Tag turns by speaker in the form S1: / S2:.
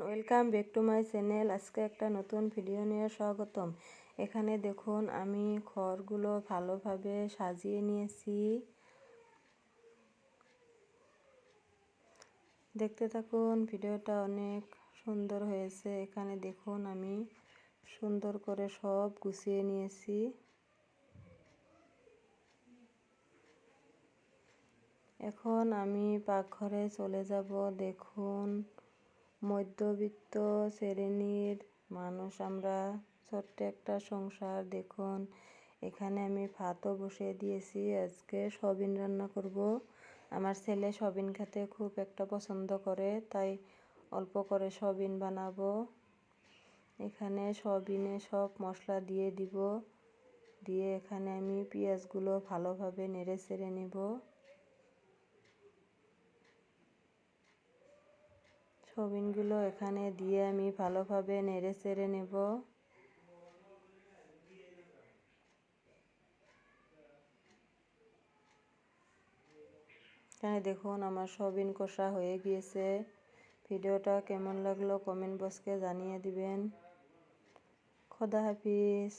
S1: Welcome back to my channel আজকে একটা নতুন ভিডিও নিয়ে স্বাগতম। এখানে দেখুন, আমি খড়গুলো ভালোভাবে সাজিয়ে নিয়েছি। দেখতে থাকুন ভিডিওটা অনেক সুন্দর হয়েছে। এখানে দেখুন, আমি সুন্দর করে সব গুছিয়ে নিয়েছি। এখন আমি পাকঘরে চলে যাব। দেখুন মধ্যবিত্ত শ্রেণির মানুষ, আমরা ছোট্ট একটা সংসার। দেখুন, এখানে আমি ভাতও বসিয়ে দিয়েছি। আজকে সবিন রান্না করব। আমার ছেলে সবিন খেতে খুব একটা পছন্দ করে, তাই অল্প করে সবিন বানাবো। এখানে সবিনে সব মশলা দিয়ে দিব। দিয়ে এখানে আমি পেঁয়াজগুলো ভালোভাবে নেড়ে চেড়ে নেব। সবিনগুলো এখানে দিয়ে আমি ভালোভাবে নেড়ে চেড়ে নেব। এখানে দেখুন আমার সবিন কষা হয়ে গিয়েছে। ভিডিওটা কেমন লাগল কমেন্ট বক্সকে জানিয়ে দিবেন। খোদা হাফিজ।